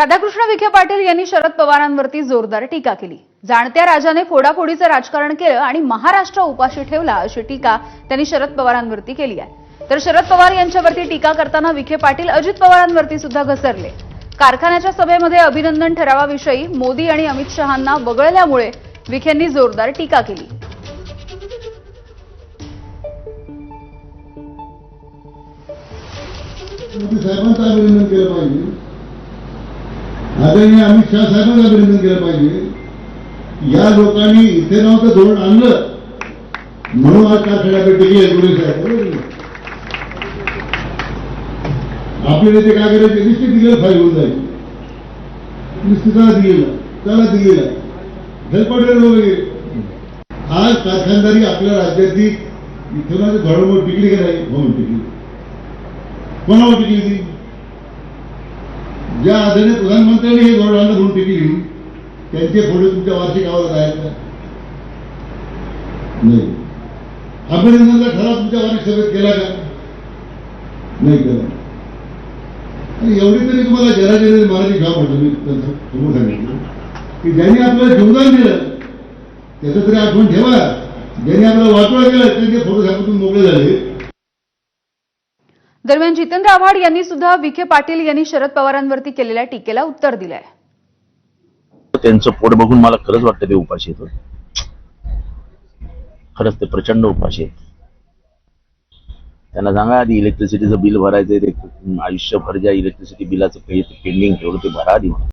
राधाकृष्ण विखे पाटील यांनी शरद पवारांवरती जोरदार टीका केली. जाणत्या राजाने फोडाफोडीचं राजकारण केलं आणि महाराष्ट्र उपाशी ठेवला अशी टीका त्यांनी शरद पवारांवरती केली आहे. तर शरद पवार यांच्यावरती टीका करताना विखे पाटील अजित पवारांवरती सुद्धा घसरले. कारखान्याच्या सभेमध्ये अभिनंदन ठरावाविषयी मोदी आणि अमित शहांना वगळल्यामुळे विखेंनी जोरदार टीका केली. मोदी साहेबांचं अभिनंदन केलं पाहिजे. आदरणीय अमित शहा साहेबांना अभिनंदन केलं पाहिजे. या लोकांनी इथे नव्हतं धोरण आणलं. म्हणून आज कारखान्याकडे खेळापेटी गुरु साहेब आपले नेते काय करायचे? निश्चित दिलेलं फाईल होऊन जाईल. निश्चितला दिलेला त्याला दिलेला हेल्पडे वगैरे आज कारखानदारी आपल्या राज्यातली इथं धोरण टिकली का नाही? म्हणून टिकली. कोणावर टिकली ती? ज्या आदरणीय प्रधानमंत्र्यांनी हे धोरणांना आणलं म्हणून टिकली त्यांचे फोटो तुमच्या वार्षिक आवाजात आहेत का? नाही. अभिनंदनचा ठराव तुमच्या वार्षिक सभेत केला का? नाही केला. आणि एवढी तरी तुम्हाला जराजरी मराठी घ्या म्हटलं मी त्यांचं समोर सांगितलं. की ज्यांनी आपलं योगदान दिलं त्याचं तरी आठवण ठेवा. ज्यांनी आपलं वाटोळा केलं त्यांचे फोटो सांगून मोकळे झाले. दरम्यान जितेंद्र आव्हाड यांनी सुद्धा विखे पाटील यांनी शरद पवारांवरती केलेल्या टीकेला उत्तर दिलंय. त्यांचं पोट बघून मला खरंच वाटतं ते उपाशी येतो खरंच ते प्रचंड उपाशी आहेत. त्यांना सांगा आधी इलेक्ट्रिसिटीचं बिल भरायचं ते आयुष्यभर ज्या इलेक्ट्रिसिटी बिलाचं पेंडिंग ठेवलं ते भरा आधी.